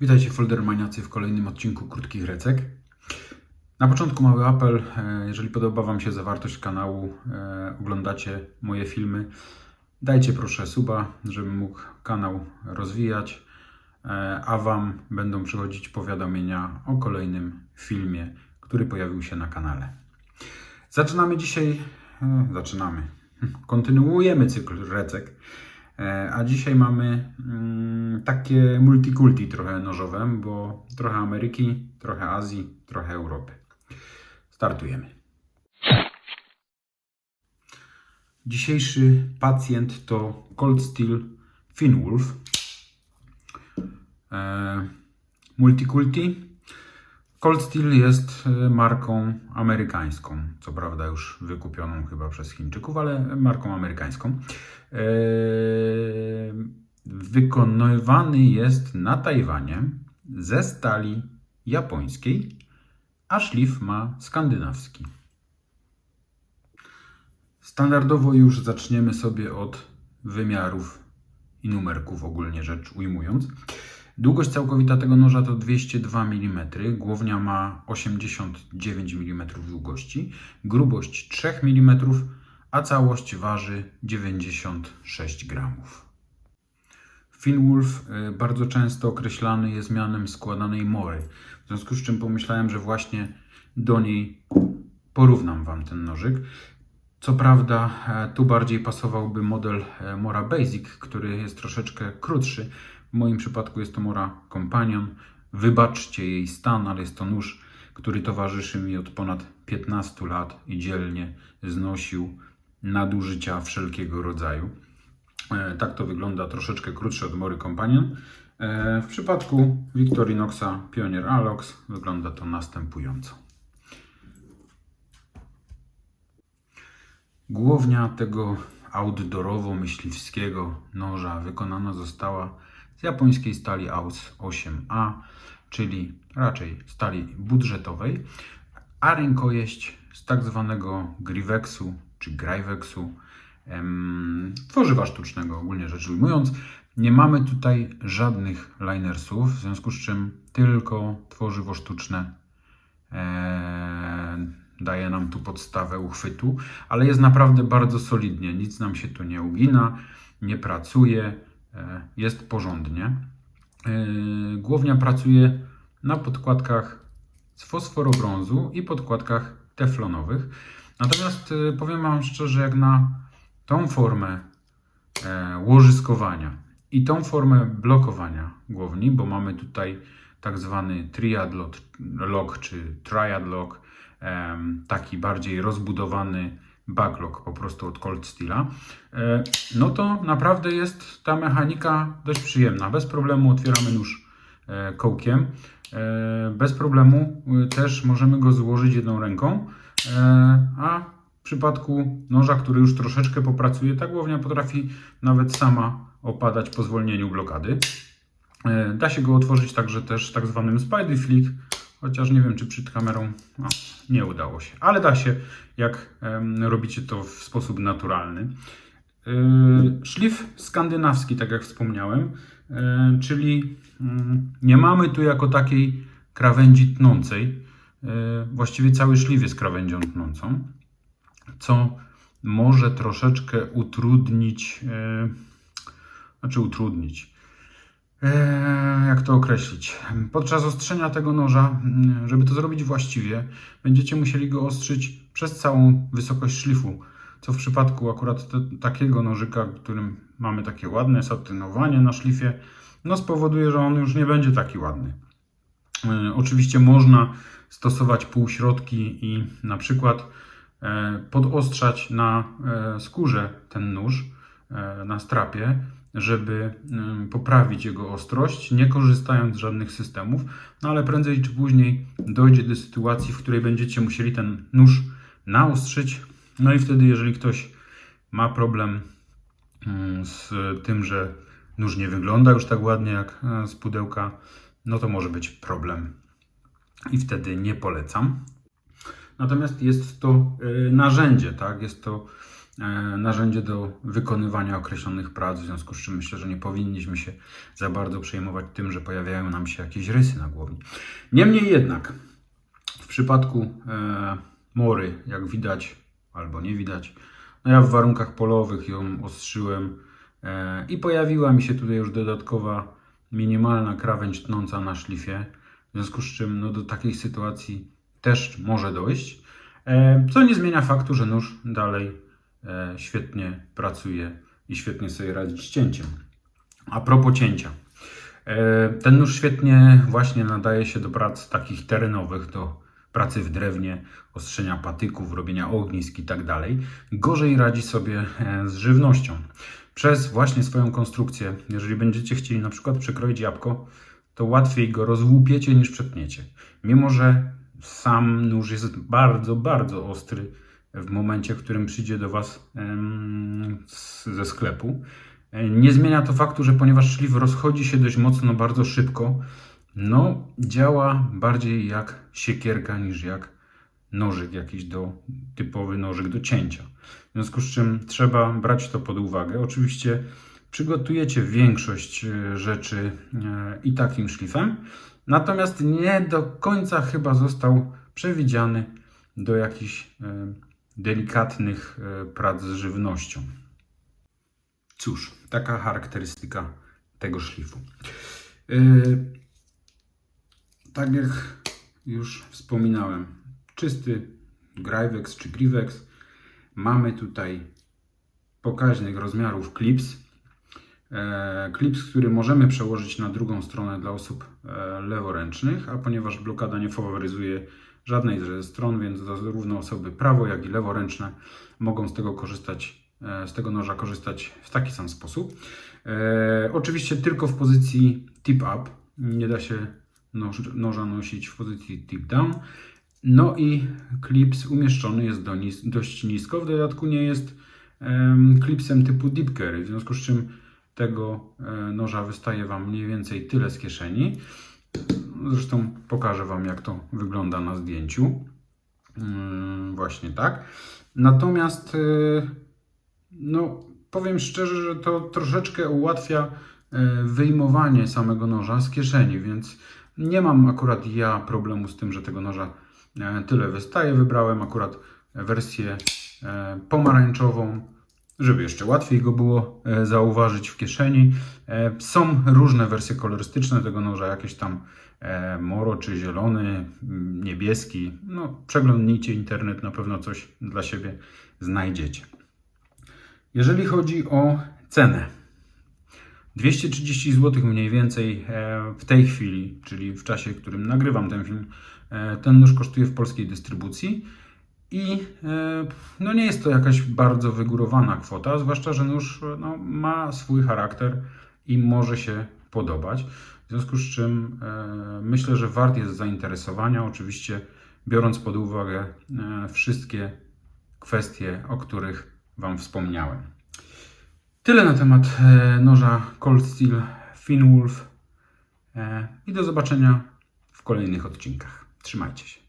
Witajcie foldermaniacy w kolejnym odcinku Krótkich Recek. Na początku mały apel, e, jeżeli podoba Wam się zawartość kanału, e, oglądacie moje filmy, dajcie proszę suba, żebym mógł kanał rozwijać, e, a Wam będą przychodzić powiadomienia o kolejnym filmie, który pojawił się na kanale. Zaczynamy dzisiaj, zaczynamy, kontynuujemy cykl recek. E, A dzisiaj mamy mm, takie multikulti trochę nożowe, bo trochę Ameryki, trochę Azji, trochę Europy. Startujemy. Dzisiejszy pacjent to Cold Steel Finwolf. E, Multikulti. Cold Steel jest e, marką amerykańską, co prawda już wykupioną chyba przez Chińczyków, ale marką amerykańską. E, Wykonywany jest na Tajwanie ze stali japońskiej, a szlif ma skandynawski. Standardowo już zaczniemy sobie od wymiarów i numerków ogólnie rzecz ujmując. Długość całkowita tego noża to 202 mm, głownia ma 89 mm długości, grubość 3 mm, a całość waży 96 gramów. Finwolf y, bardzo często określany jest mianem składanej mory, w związku z czym pomyślałem, że właśnie do niej porównam Wam ten nożyk. Co prawda, e, tu bardziej pasowałby model e, Mora Basic, który jest troszeczkę krótszy. W moim przypadku jest to Mora Companion. Wybaczcie jej stan, ale jest to nóż, który towarzyszy mi od ponad 15 lat i dzielnie znosił nadużycia wszelkiego rodzaju. E, Tak to wygląda, troszeczkę krótszy od Mory Companion. E, W przypadku Victorinoxa Pioneer Alox wygląda to następująco. Głownia tego outdoorowo-myśliwskiego noża wykonana została z japońskiej stali AUS 8A, czyli raczej stali budżetowej, a rękojeść z tak zwanego Grivexu czy Grivexu, em, tworzywa sztucznego ogólnie rzecz ujmując. Nie mamy tutaj żadnych linersów, w związku z czym tylko tworzywo sztuczne Eee, daje nam tu podstawę uchwytu, ale jest naprawdę bardzo solidnie. Nic nam się tu nie ugina, nie pracuje, e, jest porządnie. Eee, Głównia pracuje na podkładkach z fosforobrązu i podkładkach teflonowych. Natomiast e, powiem Wam szczerze, jak na tą formę e, łożyskowania i tą formę blokowania głowni, bo mamy tutaj tak zwany triad lock, czy triad lock, taki bardziej rozbudowany backlock po prostu od Cold Steela, e, no to naprawdę jest ta mechanika dość przyjemna. Bez problemu otwieramy nóż e, kołkiem. E, Bez problemu też możemy go złożyć jedną ręką, a w przypadku noża, który już troszeczkę popracuje, ta głownia potrafi nawet sama opadać po zwolnieniu blokady. Da się go otworzyć także też tak zwanym Spidey Flick, chociaż nie wiem czy przed kamerą no, nie udało się, ale da się jak robicie to w sposób naturalny. E, Szlif skandynawski, tak jak wspomniałem, e, czyli mm, nie mamy tu jako takiej krawędzi tnącej. E, Właściwie cały szlif jest krawędzią tnącą, co może troszeczkę utrudnić, e, znaczy utrudnić, jak to określić? Podczas ostrzenia tego noża, mm, żeby to zrobić właściwie, będziecie musieli go ostrzyć przez całą wysokość szlifu. Co w przypadku akurat te, takiego nożyka, którym mamy takie ładne satynowanie na szlifie, no spowoduje, że on już nie będzie taki ładny. E, Oczywiście można stosować półśrodki i na przykład e, podostrzać na e, skórze ten nóż, e, na strapie, żeby poprawić jego ostrość, nie korzystając z żadnych systemów, no ale prędzej czy później dojdzie do sytuacji, w której będziecie musieli ten nóż naostrzyć. No i wtedy, jeżeli ktoś ma problem mm, z tym, że nóż nie wygląda już tak ładnie jak e, z pudełka, no to może być problem i wtedy nie polecam. Natomiast jest to e, narzędzie, tak? Jest to narzędzie do wykonywania określonych prac, w związku z czym myślę, że nie powinniśmy się za bardzo przejmować tym, że pojawiają nam się jakieś rysy na głowie. Niemniej jednak, w przypadku e, mory, jak widać albo nie widać, no ja w warunkach polowych ją ostrzyłem e, i pojawiła mi się tutaj już dodatkowa minimalna krawędź tnąca na szlifie, w związku z czym no, do takiej sytuacji też może dojść, e, co nie zmienia faktu, że nóż dalej e, świetnie pracuje i świetnie sobie radzi z cięciem. A propos cięcia. E, Ten nóż świetnie właśnie nadaje się do prac takich terenowych, do pracy w drewnie, ostrzenia patyków, robienia ognisk i tak dalej. Gorzej radzi sobie e, z żywnością. Przez właśnie swoją konstrukcję, jeżeli będziecie chcieli na przykład przekroić jabłko, to łatwiej go rozłupiecie niż przetniecie. Mimo, że sam nóż jest bardzo, bardzo ostry w momencie, w którym przyjdzie do Was ze sklepu. E, Nie zmienia to faktu, że ponieważ szlif rozchodzi się dość mocno, bardzo szybko, no działa bardziej jak siekierka niż jak nożyk jakiś do, typowy nożyk do cięcia. W związku z czym trzeba brać to pod uwagę. Oczywiście przygotujecie większość e, rzeczy e, i takim szlifem, natomiast nie do końca chyba został przewidziany do jakichś delikatnych e, prac z żywnością. Cóż, taka charakterystyka tego szlifu. Yy, tak jak już wspominałem, czysty Gryvex czy Grivex. Mamy tutaj pokaźnych rozmiarów klips. E, klips, który możemy przełożyć na drugą stronę dla osób e, leworęcznych, a ponieważ blokada nie faworyzuje żadnej ze stron, więc zarówno osoby prawo, jak i leworęczne mogą z tego korzystać, e, z tego noża korzystać w taki sam sposób. E, oczywiście tylko w pozycji tip up, nie da się noż, noża nosić w pozycji tip down. No i klips umieszczony jest do nis, dość nisko, w dodatku nie jest em, klipsem typu deep carry, w związku z czym tego e, noża wystaje Wam mniej więcej tyle z kieszeni. Zresztą pokażę Wam jak to wygląda na zdjęciu. Mm, Właśnie tak. Natomiast e, no, powiem szczerze, że to troszeczkę ułatwia e, wyjmowanie samego noża z kieszeni, więc nie mam akurat ja problemu z tym, że tego noża e, tyle wystaje. Wybrałem akurat wersję e, pomarańczową, żeby jeszcze łatwiej go było e, zauważyć w kieszeni. E, Są różne wersje kolorystyczne tego noża, jakieś tam e, moro czy zielony, m, niebieski. No, przeglądnijcie internet, na pewno coś dla siebie znajdziecie. Jeżeli chodzi o cenę, 230 zł mniej więcej w tej chwili, czyli w czasie, w którym nagrywam ten film, ten nóż kosztuje w polskiej dystrybucji. I e, no nie jest to jakaś bardzo wygórowana kwota, zwłaszcza, że nóż no, ma swój charakter i może się podobać. W związku z czym e, myślę, że wart jest zainteresowania, oczywiście biorąc pod uwagę e, wszystkie kwestie, o których Wam wspomniałem. Tyle na temat e, noża Cold Steel Finwolf e, i do zobaczenia w kolejnych odcinkach. Trzymajcie się.